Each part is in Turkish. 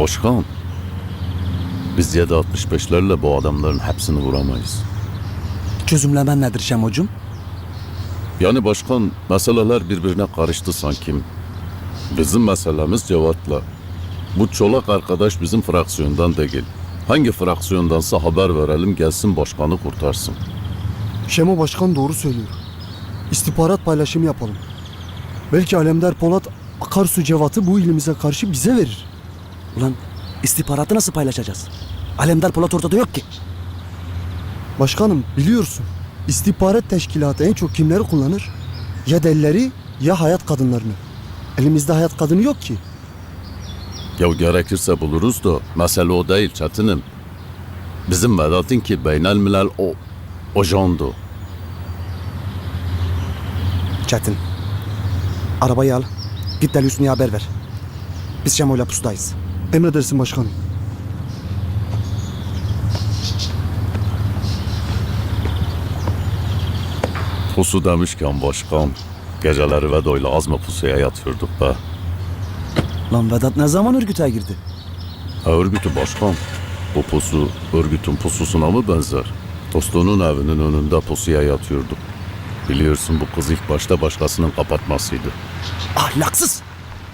Başkan, biz 7.65'lerle bu adamların hepsini vuramayız. Çözümlemen nedir Şemo'cum? Yani başkan, meseleler birbirine karıştı sanki. Bizim meselemiz Cevat'la. Bu çolak arkadaş bizim fraksiyondan değil. Hangi fraksiyondansa haber verelim gelsin başkanı kurtarsın. Şemo Başkan doğru söylüyor. İstihbarat paylaşımı yapalım. Belki Alemdar Polat akarsu cevatı bu ilimize karşı bize verir. Ulan istihbaratı nasıl paylaşacağız? Alemdar Polat ortada yok ki. Başkanım biliyorsun istihbarat teşkilatı en çok kimleri kullanır? Ya delileri ya hayat kadınlarını. Elimizde hayat kadını yok ki. Ya gerekirse buluruz da mesele o değil çetinim. Bizim Vedat'ın ki beynel milel o, o jandu. Çetin. Arabayı al. Git Deli Hüsnü'ye haber ver. Biz Şemo'yla pusudayız. Emredersin başkanım. Pusu demişken başkan, geceleri Vedo'yla az mı pusuya yatıyorduk be? Lan Vedat ne zaman örgüte girdi? Ha, örgütü başkan. Bu pusu örgütün pususuna mı benzer? Tostunun evinin önünde pusuya yatıyorduk. Biliyorsun bu kız ilk başta başkasının kapatmasıydı. Ahlaksız.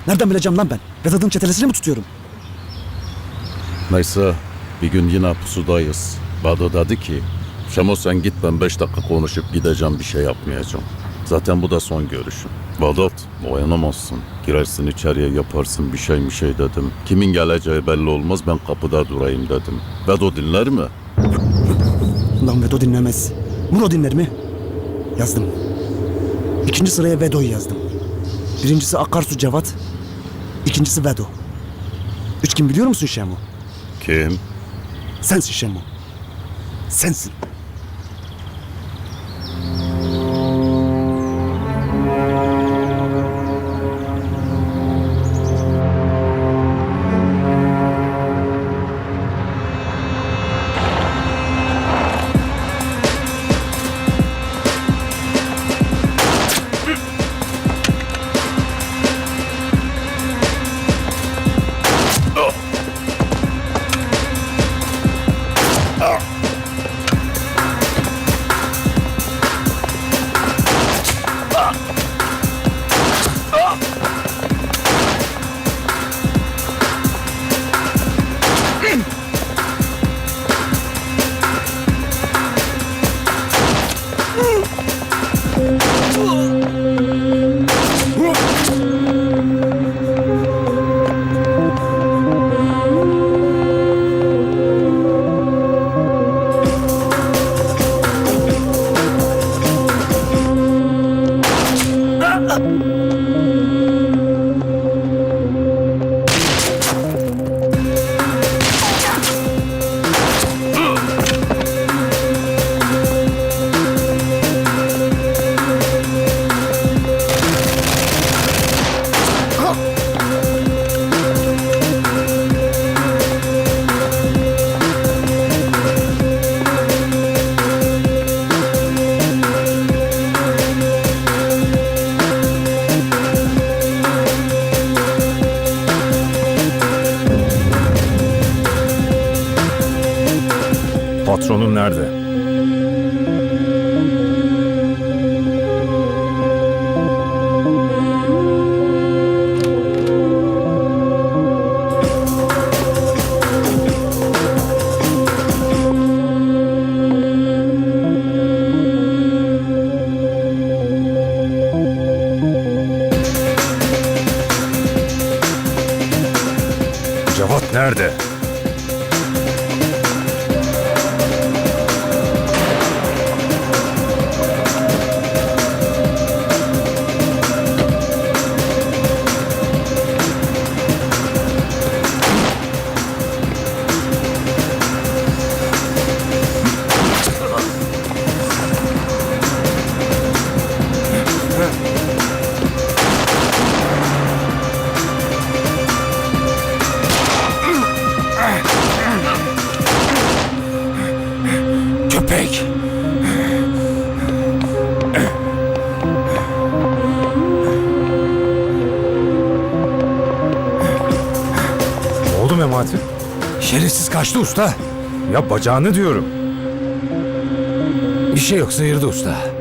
Nereden bileceğim lan ben? Vedat'ın çetelesini mi tutuyorum? Neyse bir gün yine pusudayız. Bado dedi ki Şemo sen git ben beş dakika konuşup gideceğim bir şey yapmayacağım. Zaten bu da son görüşüm. Vedat dayanamazsın. Girersin içeriye yaparsın bir şey bir şey dedim. Kimin geleceği belli olmaz ben kapıda durayım dedim. Vedo dinler mi? Lan Vedo dinlemez. Muro dinler mi? Yazdım. İkinci sıraya Vedo'yu yazdım. Birincisi Akarsu Cevat. İkincisi Vedo. Üç kim biliyor musun Şemo? Kim? Sensin Şemo. Sensin. Patronun nerede? Memati? Şerefsiz kaçtı usta. Ya bacağını diyorum. Bir şey yok sıyırdı usta.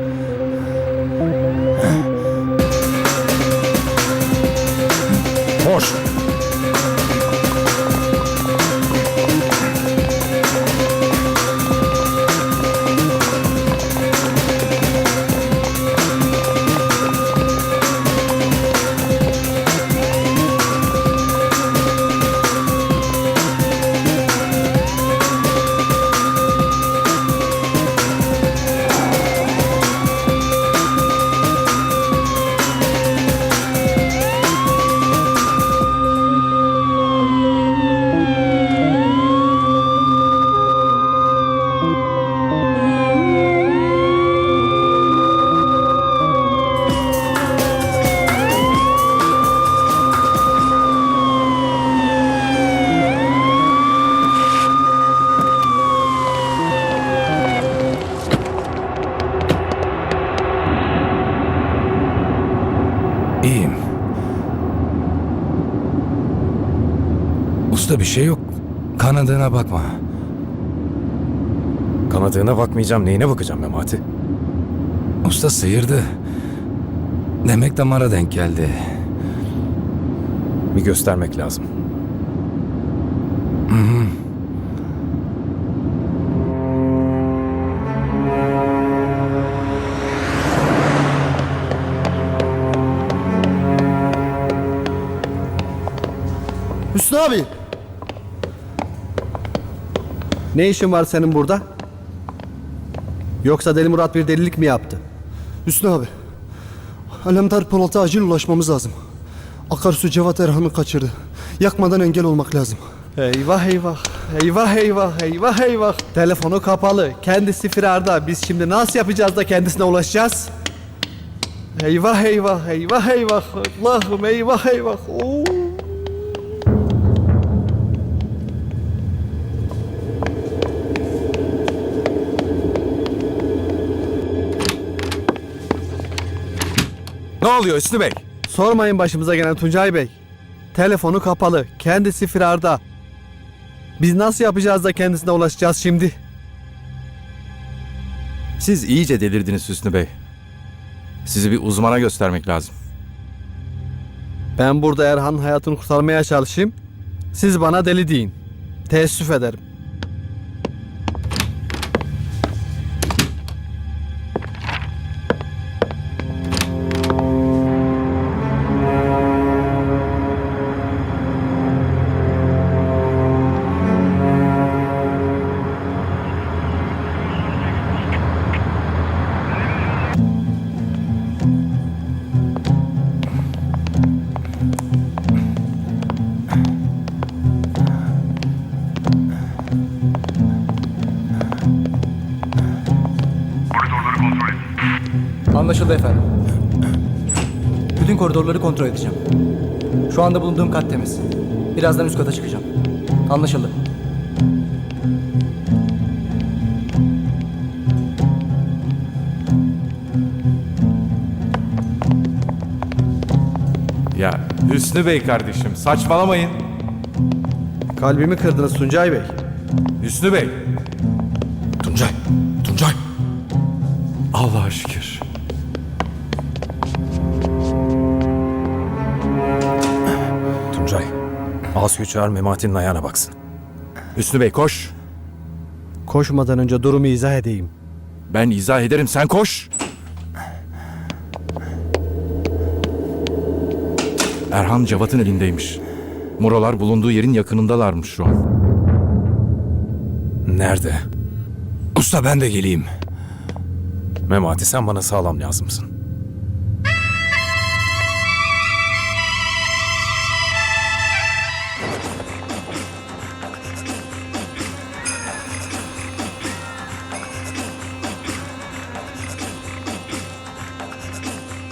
Usta bir şey yok. Kanadına bakma. Kanadığına bakmayacağım. Neyine bakacağım Memati? Usta sıyırdı. Demek damara denk geldi. Bir göstermek lazım. Hüsnü abi. Ne işin var senin burada? Yoksa Deli Murat bir delilik mi yaptı? Hüsnü abi. Alemdar Polat'a acil ulaşmamız lazım. Akarsu Cevat Erhan'ı kaçırdı. Yakmadan engel olmak lazım. Eyvah eyvah. Eyvah eyvah eyvah eyvah. Telefonu kapalı. Kendisi firarda. Biz şimdi nasıl yapacağız da kendisine ulaşacağız? Eyvah eyvah eyvah eyvah. Allah'ım eyvah eyvah. Oo. Oluyor Hüsnü Bey? Sormayın başımıza gelen Tuncay Bey. Telefonu kapalı. Kendisi firarda. Biz nasıl yapacağız da kendisine ulaşacağız şimdi? Siz iyice delirdiniz Hüsnü Bey. Sizi bir uzmana göstermek lazım. Ben burada Erhan'ın hayatını kurtarmaya çalışayım. Siz bana deli deyin. Teessüf ederim. Anlaşıldı efendim. Bütün koridorları kontrol edeceğim. Şu anda bulunduğum kat temiz. Birazdan üst kata çıkacağım. Anlaşıldı. Ya Hüsnü Bey kardeşim saçmalamayın. Kalbimi kırdınız Tuncay Bey. Hüsnü Bey. Tuncay, Tuncay. Allah'a şükür. Asu'yu çağır Memati'nin ayağına baksın. Hüsnü Bey koş. Koşmadan önce durumu izah edeyim. Ben izah ederim sen koş. Erhan Cevat'ın elindeymiş. Muralar bulunduğu yerin yakınındalarmış şu an. Nerede? Usta ben de geleyim. Memati sen bana sağlam lazımsın.